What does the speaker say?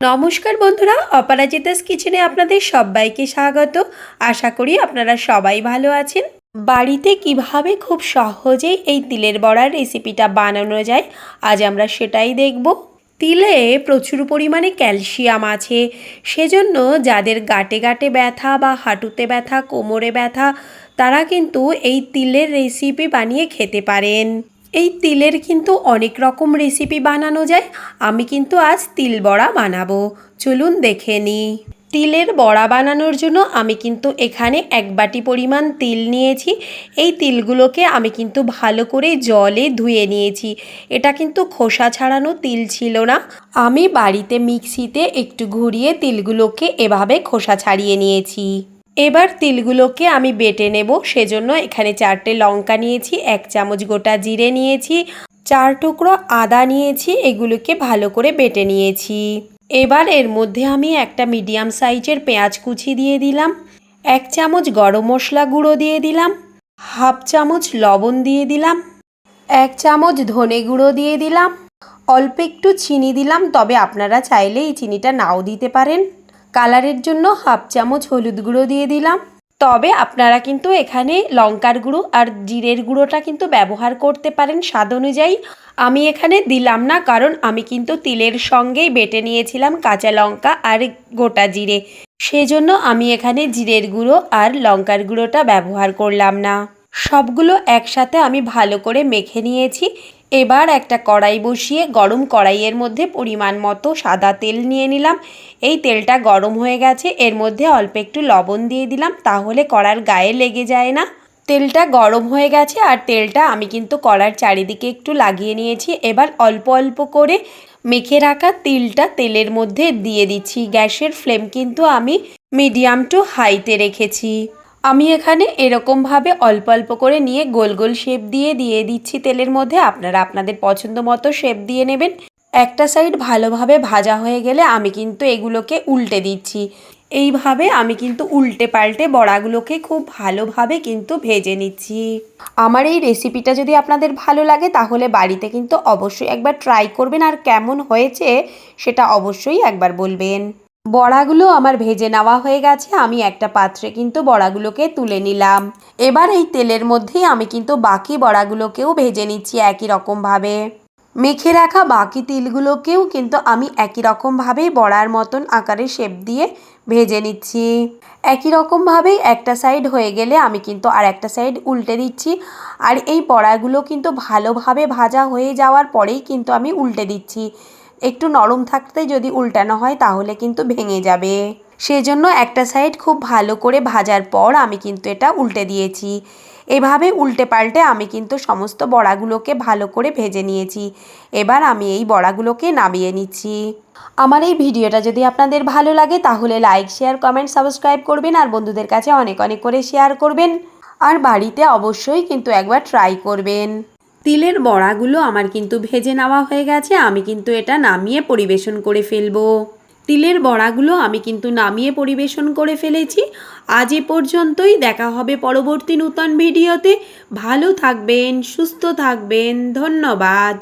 নমস্কার বন্ধুরা অপরাজিতাস কিচেনে আপনাদের সবাইকে স্বাগত। আশা করি আপনারা সবাই ভালো আছেন। বাড়িতে কীভাবে খুব সহজেই এই তিলের বড়ার রেসিপিটা বানানো যায়, আজ আমরা সেটাই দেখব। তিলে প্রচুর পরিমাণে ক্যালসিয়াম আছে, সেজন্য যাদের গাটে গাটে ব্যথা বা হাঁটুতে ব্যথা, কোমরে ব্যথা, তারা কিন্তু এই তিলের রেসিপি বানিয়ে খেতে পারেন। এই তিলের কিন্তু অনেক রকম রেসিপি বানানো যায়। আমি কিন্তু আজ তিল বড়া বানাবো। চলুন দেখে নিই তিলের বড়া বানানোর জন্য আমি কিন্তু এখানে এক বাটি পরিমাণ তিল নিয়েছি। এই তিলগুলোকে আমি কিন্তু ভালো করে জলে ধুয়ে নিয়েছি। এটা কিন্তু খোসা ছাড়ানো তিল ছিল না। আমি বাড়িতে মিক্সিতে একটু ঘুরিয়ে তিলগুলোকে এভাবে খোসা ছাড়িয়ে নিয়েছি। এবার তিলগুলোকে আমি বেটে নেব, সেজন্য এখানে চারটে লঙ্কা নিয়েছি, এক চামচ গোটা জিরে নিয়েছি, চার টুকরো আদা নিয়েছি, এগুলোকে ভালো করে বেটে নিয়েছি। এবার এর মধ্যে আমি একটা মিডিয়াম সাইজের পেঁয়াজ কুচি দিয়ে দিলাম, এক চামচ গরম মশলা গুঁড়ো দিয়ে দিলাম, হাফ চামচ লবণ দিয়ে দিলাম, এক চামচ ধনে গুঁড়ো দিয়ে দিলাম, অল্প একটু চিনি দিলাম, তবে আপনারা চাইলে এই চিনিটা নাও দিতে পারেন। কালারের জন্য হাফ চামচ হলুদ গুঁড়ো দিয়ে দিলাম। তবে আপনারা কিন্তু এখানে লঙ্কার গুঁড়ো আর জিরের গুঁড়োটা কিন্তু ব্যবহার করতে পারেন স্বাদ অনুযায়ী। আমি এখানে দিলাম না, কারণ আমি কিন্তু তিলের সঙ্গেই বেটে নিয়েছিলাম কাঁচা লঙ্কা আর গোটা জিরে। সেজন্য আমি এখানে জিরের গুঁড়ো আর লঙ্কার গুঁড়োটা ব্যবহার করলাম না। সবগুলো একসাথে আমি ভালো করে মেখে নিয়েছি। এবার একটা কড়াই বসিয়ে গরম কড়াইয়ের মধ্যে পরিমাণ মতো সাদা তেল নিয়ে নিলাম। এই তেলটা গরম হয়ে গেছে, এর মধ্যে অল্প একটু লবণ দিয়ে দিলাম, তাহলে কড়ার গায়ে লেগে যায় না। তেলটা গরম হয়ে গেছে আর তেলটা আমি কিন্তু কড়ার চারিদিকে একটু লাগিয়ে নিয়েছি। এবার অল্প অল্প করে মেখে রাখা তিলটা তেলের মধ্যে দিয়ে দিচ্ছি। গ্যাসের ফ্লেম কিন্তু আমি মিডিয়াম টু হাইতে রেখেছি। আমি এখানে এরকমভাবে অল্প অল্প করে নিয়ে গোল গোল শেপ দিয়ে দিয়ে দিচ্ছি তেলের মধ্যে। আপনারা আপনাদের পছন্দ মতো শেপ দিয়ে নেবেন। একটা সাইড ভালোভাবে ভাজা হয়ে গেলে আমি কিন্তু এগুলোকে উল্টে দিচ্ছি। এইভাবে আমি কিন্তু উল্টে পাল্টে বড়াগুলোকে খুব ভালোভাবে কিন্তু ভেজে নিচ্ছি। আমার এই রেসিপিটা যদি আপনাদের ভালো লাগে তাহলে বাড়িতে কিন্তু অবশ্যই একবার ট্রাই করবেন আর কেমন হয়েছে সেটা অবশ্যই একবার বলবেন। বড়াগুলো আমার ভেজে নেওয়া হয়ে গেছে, আমি একটা পাত্রে কিন্তু বড়াগুলোকে তুলে নিলাম। এবার এই তেলের মধ্যেই আমি কিন্তু বাকি বড়াগুলোকেও ভেজে নিচ্ছি একই রকমভাবে। মেখে রাখা বাকি তিলগুলোকেও কিন্তু আমি একই রকমভাবেই বড়ার মতন আকারে শেপ দিয়ে ভেজে নিচ্ছি। একই রকমভাবেই একটা সাইড হয়ে গেলে আমি কিন্তু আর একটা সাইড উল্টে দিচ্ছি। আর এই বড়াগুলো কিন্তু ভালোভাবে ভাজা হয়ে যাওয়ার পরেই কিন্তু আমি উল্টে দিচ্ছি। একটু নরম থাকতে যদি উল্টানো হয় তাহলে কিন্তু ভেঙে যাবে। সেজন্য একটা সাইড খুব ভালো করে ভাজার পর আমি কিন্তু এটা উল্টে দিয়েছি। এভাবে উল্টে পাল্টে আমি কিন্তু সমস্ত বড়াগুলোকে ভালো করে ভেজে নিয়েছি। এবার আমি এই বড়াগুলোকে নামিয়ে নিচ্ছি। আমার এই ভিডিওটা যদি আপনাদের ভালো লাগে তাহলে লাইক শেয়ার কমেন্ট সাবস্ক্রাইব করবেন আর বন্ধুদের কাছে অনেক অনেক করে শেয়ার করবেন। আর বাড়িতে অবশ্যই কিন্তু একবার ট্রাই করবেন। তিলের বড়াগুলো আমার কিন্তু ভেজে নেওয়া হয়ে গেছে, আমি কিন্তু এটা নামিয়ে পরিবেশন করে ফেলব। তিলের বড়াগুলো আমি কিন্তু নামিয়ে পরিবেশন করে ফেলেছি। আজ এ পর্যন্তই, দেখা হবে পরবর্তী নূতন ভিডিওতে। ভালো থাকবেন, সুস্থ থাকবেন, ধন্যবাদ।